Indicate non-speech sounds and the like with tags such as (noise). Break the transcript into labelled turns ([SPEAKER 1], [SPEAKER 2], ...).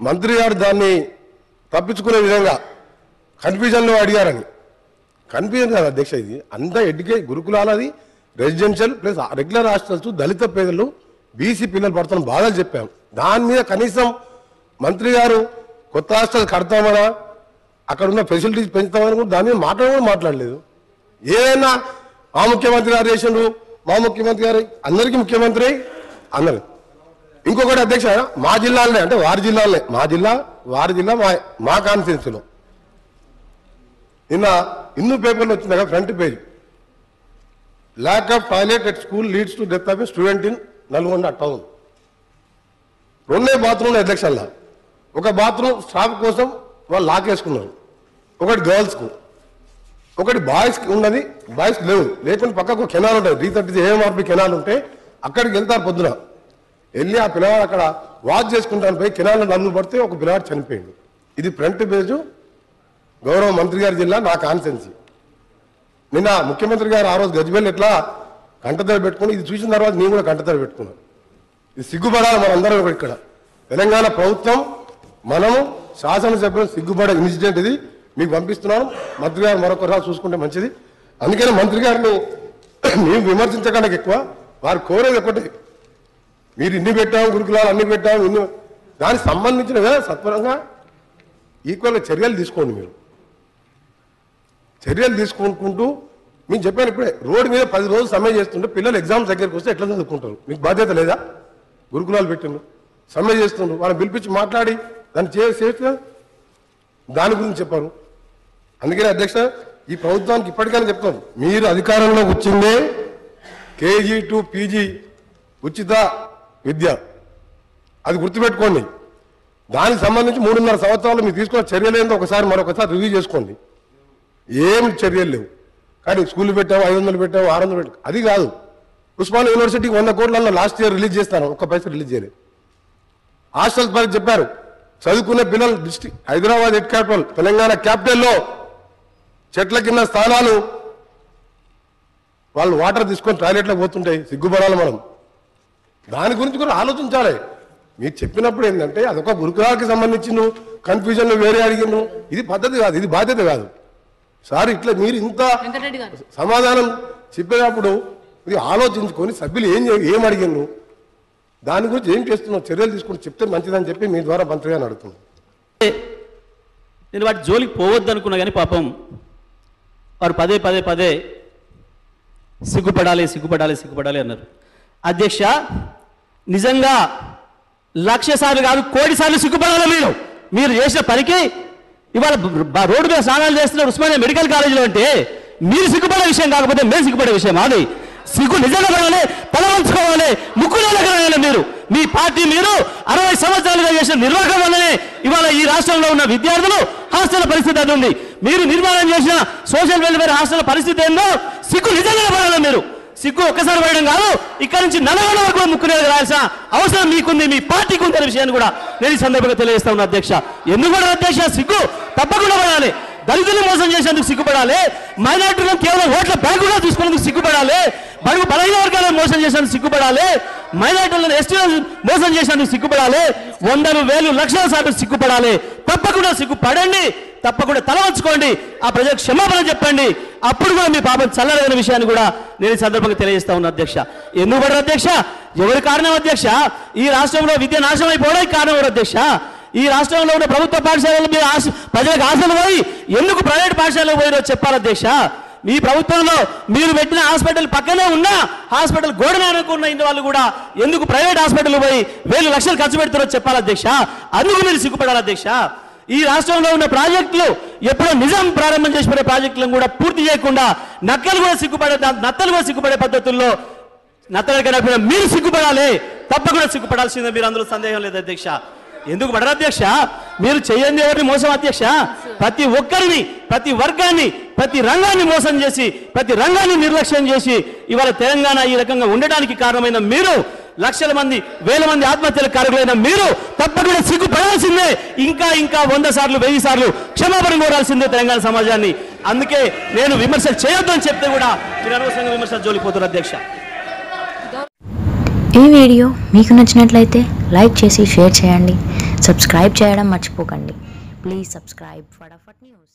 [SPEAKER 1] మంత్రి గారు దాన్ని తప్పించుకునే విధంగా కన్ఫ్యూజన్లో అడిగారని. కన్ఫ్యూజన్ కాదు అధ్యక్ష ఇది. అంతా ఎడ్యుకే గురుకులాలది రెసిడెన్షియల్ ప్లస్ రెగ్యులర్ హాస్టల్స్ దళిత పేదలు బీసీ పిల్లలు పడుతున్న బాధలు చెప్పాం. దాని మీద కనీసం మంత్రి గారు కొత్త హాస్టల్ కడతామనా అక్కడ ఉన్న ఫెసిలిటీస్ పెంచుతామని కూడా దాని మీద మాట్లాడడం కూడా మాట్లాడలేదు. ఏదైనా మా ముఖ్యమంత్రి గారు చేసిండ్రు మా ముఖ్యమంత్రి గారు అందరికీ ముఖ్యమంత్రి అందరు. ఇంకొకటి అధ్యక్ష మా జిల్లాలోనే అంటే వారి జిల్లాలోనే. మా జిల్లా వారి జిల్లా మా మా కాన్స్టిట్యున్సీలో. నిన్న హిందూ పేపర్లో వచ్చింది కదా front page. Lack of toilet at school leads to death of student in Nalgonda town రెండే బాత్రూమ్లు అధ్యక్షల్లా ఒక బాత్రూమ్ స్టాఫ్ కోసం వాళ్ళు లాక్ వేసుకున్నారు ఒకటి గర్ల్స్కు ఒకటి బాయ్స్కి ఉన్నది బాయ్స్ లేవు. లేకుంటే పక్కకు కెనాల్ ఉంటుంది. త్రీ థర్టీ ఏఎంఆర్పి కెనాల్ ఉంటే అక్కడికి వెళ్తారు పొద్దున. వెళ్ళి ఆ పిల్లవాడు అక్కడ వాచ్ చేసుకుంటాను పోయి కెనాల్లో నన్ను పడితే ఒక పిల్లవాడు చనిపోయింది ఇది ఫ్రంట్ పేజు గౌరవ మంత్రి గారి జిల్లా నా కాన్సెన్సీ నిన్న ముఖ్యమంత్రి గారు ఆ రోజు గజ్బెల్ ఎట్లా కంటతడి పెట్టుకుని ఇది చూసిన తర్వాత నేను కూడా కంటతడి పెట్టుకున్నాను ఇది సిగ్గుపడాలి మనందరం ఇక్కడ. తెలంగాణ ప్రభుత్వం మనము శాసనసభ్యులు సిగ్గుపడే ఇన్సిడెంట్ ఇది. మీకు పంపిస్తున్నాను. మంత్రి గారు మరొకసారి చూసుకుంటే మంచిది. అందుకని మంత్రి గారిని (clears throat) మేము విమర్శించడానికి ఎక్కువ. వారు కోరేది ఒకటి. మీరు ఇన్ని పెట్టాము గురుకులాలు అన్ని పెట్టాము ఇన్ని దానికి సంబంధించిన సత్వరంగా ఈక్వల్గా చర్యలు తీసుకోండి మీరు. చర్యలు తీసుకుంటూ మేము చెప్పాను ఇప్పుడే రోడ్డు మీద పది రోజులు సమ్మె చేస్తుంటే పిల్లలు ఎగ్జామ్స్ దగ్గరికి వస్తే ఎట్లా చదువుకుంటారు? మీకు బాధ్యత లేదా? గురుకులాలు పెట్టిండ్రు. సమ్మె చేస్తుండ్రు. వాళ్ళని పిలిపించి మాట్లాడి దాన్ని చేస్తే దాని గురించి చెప్పారు. అందుకనే అధ్యక్ష ఈ ప్రభుత్వానికి ఇప్పటికైనా చెప్తాను మీరు అధికారంలో వచ్చిందే కేజీ టు పీజీ ఉచిత విద్య. అది గుర్తుపెట్టుకోండి. దానికి సంబంధించి మూడున్నర సంవత్సరాలు మీరు తీసుకున్న చర్యలు ఏందో ఒకసారి మరొకసారి రివ్యూ చేసుకోండి. ఏం చర్యలు లేవు. కానీ స్కూల్ పెట్టావు ఐదు వందలు పెట్టావు ఆరు వందలు పెట్టాము అది కాదు. ఉస్మాన్ యూనివర్సిటీకి వంద కోట్లలో లాస్ట్ ఇయర్ రిలీజ్ చేస్తాను. ఒక్క పైసలు రిలీజ్ చేయలేదు. హాస్టల్స్ పని చెప్పారు. చదువుకునే పిల్లలు district Hyderabad head capital Telangana క్యాపిటల్లో చెట్ల కింద స్థానాలు. వాళ్ళు వాటర్ తీసుకొని టాయిలెట్లో పోతుంటాయి సిగ్గుపడాలి మనం. దాని గురించి కూడా ఆలోచించాలి. మీరు చెప్పినప్పుడు ఏంటంటే అదొక గురుకులాలకు సంబంధించి నువ్వు కన్ఫ్యూజన్ వేరే అడిగిను ఇది పద్ధతి కాదు ఇది బాధ్యత కాదు. సార్ ఇట్లా మీరు ఇంత సమాధానం చెప్పేటప్పుడు ఇది ఆలోచించుకొని సభ్యులు ఏం చే- ఏం అడిగిండ్రు? దాని గురించి ఏం చేస్తున్నావు? చర్యలు తీసుకుని చెప్తే మంచిదని చెప్పి మీ ద్వారా మంత్రిగా అడుగుతున్నాను.
[SPEAKER 2] నేను వాటి జోలికి పోవద్దు అనుకున్నా కానీ పాపం వారు పదే పదే పదే సిగ్గుపడాలి సిగ్గుపడాలి సిగ్గుపడాలి అన్నారు. అధ్యక్ష నిజంగా లక్ష సార్లు కాదు కోటి సార్లు సిగ్గుపడాలి మీరు? మీరు చేసిన పనికి ఇవాళ రోడ్డు మీద స్నానాలు చేస్తున్న ఉస్మానియా మెడికల్ కాలేజీలో అంటే మీరు సిగ్గుపడే విషయం కాకపోతే మేము సిగ్గుపడే విషయం అది సిగ్గు నిజంగా పడాలి తల వంచుకోవాలి ముక్కులో మీరు. మీ పార్టీ మీరు అరవై సంవత్సరాలుగా చేసిన నిర్వాహకం వల్లనే ఇవాళ ఈ రాష్ట్రంలో ఉన్న విద్యార్థులు హాస్టల్ పరిస్థితి అది ఉంది. మీరు నిర్మాణం చేసిన సోషల్ వెల్ఫేర్ హాస్టల్ పరిస్థితి ఏందో సిగ్గు నిజంగా పడాలి మీరు. సిగ్గు ఒక్కసారి పడడం కాదు ఇక్కడ నుంచి నలభై వరకు ముక్కునేది రాయాల్సిన అవసరం మీకుంది మీ పార్టీకి ఉంది అనే విషయాన్ని కూడా నేను ఈ సందర్భంగా తెలియజేస్తా ఉన్నా అధ్యక్ష. ఎందుకు కూడా అధ్యక్ష? సిగ్గు తప్పకుండా పడాలి. దళితులు మోసం చేసేందుకు సిగ్గుపడాలి మైనార్టీలను కేవలం ఓట్ల బ్యాంకుగా తీసుకునేందుకు సిగ్గుపడాలి బడుగు బలహీన వర్గాలను మోసం చేసేందుకు సిగ్గుపడాలి మైనార్టీలను ఎస్టీలను మోసం చేసినందుకు సిగ్గుపడాలి. వందలు వేలు లక్షల సార్లు సిగ్గుపడాలి. తప్పకుండా సిగ్గుపడండి. తప్పకుండా తల వంచుకోండి. ఆ ప్రజలకు క్షమాపణ చెప్పండి. అప్పుడు కూడా మీ పాపం చల్లదగిన విషయాన్ని కూడా నేను ఈ సందర్భంగా తెలియజేస్తా ఉన్నా అధ్యక్ష. ఎందుకు పడరు అధ్యక్ష? ఎవరి కారణం అధ్యక్ష? ఈ రాష్ట్రంలో విద్య నాశనం అయిపోవడానికి కారణం ఎవరు అధ్యక్ష? ఈ రాష్ట్రంలో ఉన్న ప్రభుత్వ పాఠశాలలు మీరు ఆశ ప్రజలకు ఆశలు పోయి ఎందుకు ప్రైవేట్ పాఠశాలకు పోయిరో చెప్పాలి అధ్యక్ష? మీ ప్రభుత్వంలో మీరు పెట్టిన హాస్పిటల్ పక్కనే ఉన్న హాస్పిటల్ గోడనానుకున్న ఇంటి వాళ్ళు కూడా ఎందుకు ప్రైవేట్ హాస్పిటల్ పోయి వేలు లక్షలు ఖర్చు పెడతారో చెప్పాలి అధ్యక్ష? అందుకు మీరు సిగ్గుపడాలి అధ్యక్ష? ఈ రాష్ట్రంలో ఉన్న ప్రాజెక్టులు ఎప్పుడో నిజం ప్రారంభం చేసి ప్రాజెక్టులను కూడా పూర్తి చేయకుండా నక్కలు కూడా సిగ్గుపడే నత్తలు కూడా సిగ్గుపడే పద్ధతుల్లో నత్తలు కనపడిన మీరు సిగ్గుపడాలి. తప్పకుండా సిగ్గుపడాల్సిందే. మీరు అందులో సందేహం లేదు అధ్యక్ష. ఎందుకు పడరు అధ్యక్ష? మీరు చేయండి ఎవరిని మోసం అధ్యక్ష. ప్రతి ఒక్కరిని ప్రతి వర్గాన్ని ప్రతి రంగాన్ని మోసం చేసి ప్రతి రంగాన్ని నిర్లక్ష్యం చేసి ఇవాళ తెలంగాణ ఈ రకంగా ఉండడానికి కారణమైన మీరు లక్షల మంది వేల మంది ఆత్మహత్యల కారకులైన మీరు తప్పకుండా సిగ్గుపడాల్సిందే. ఇంకా ఇంకా వంద సార్లు వెయ్యి సార్లు క్షమాపణ కోరాల్సిందే తెలంగాణ సమాజాన్ని. అందుకే నేను విమర్శలు చేయొద్దు అని చెప్తే కూడా మీరు అనవసరంగా విమర్శలు జోలిపోతున్నారు అధ్యక్ష.
[SPEAKER 3] ఈ వీడియో మీకు నచ్చినట్లయితే లైక్ చేసి షేర్ చేయండి. సబ్స్క్రైబ్ చేయడం మర్చిపోకండి. Please subscribe. ఫటాఫట్ న్యూస్.